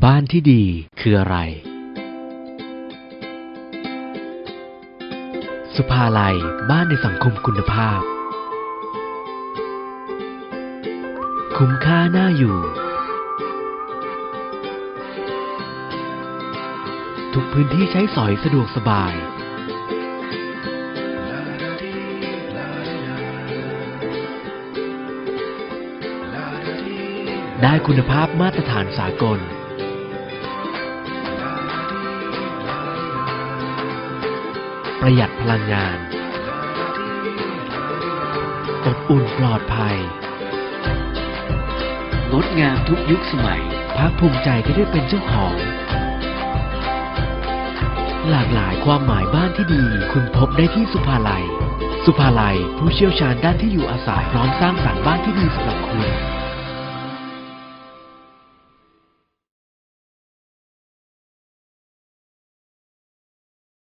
บ้านที่ดีคืออะไร สุภาลัย บ้านในสังคมคุณภาพ คุ้มค่าน่าอยู่ ทุกพื้นที่ใช้สอยสะดวกสบาย ได้คุณภาพมาตรฐานสากล ประหยัดพลังงาน อบอุ่นปลอดภัย งดงามทุกยุคสมัย ภาคภูมิใจที่ได้เป็นเจ้าของ หลากหลายความหมายบ้านที่ดี คุณพบได้ที่สุภาลัย สุภาลัยผู้เชี่ยวชาญด้านที่อยู่อาศัยพร้อมสร้างสรรค์บ้านที่ดีสำหรับคุณ